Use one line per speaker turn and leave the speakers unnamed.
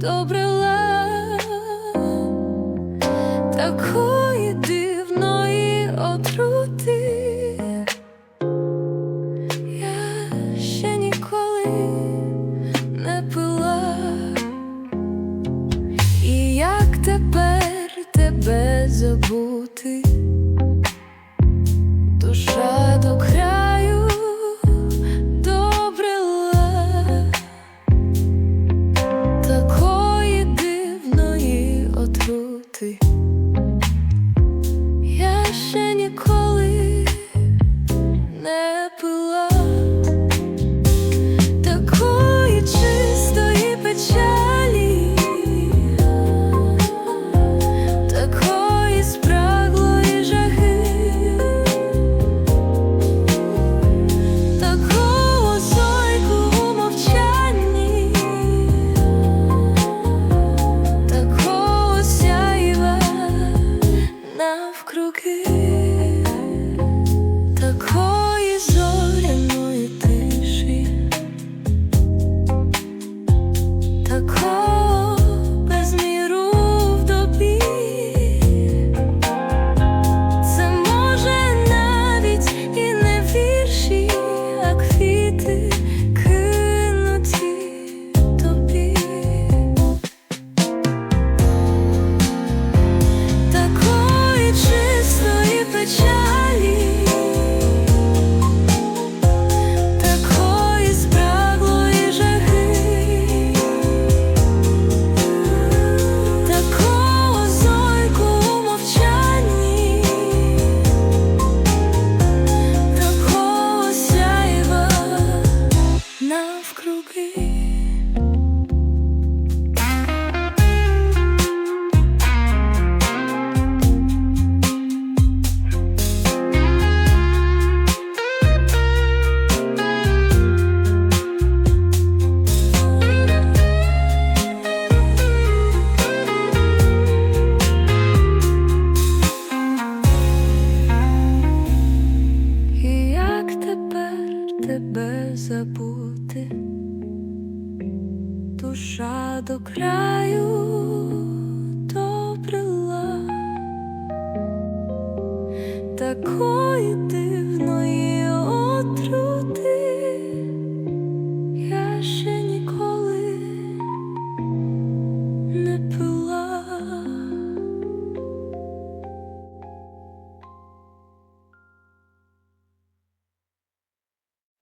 добрила такої дивної отрути, я ще ніколи не пила, і як тепер тебе забути. You. Душа до краю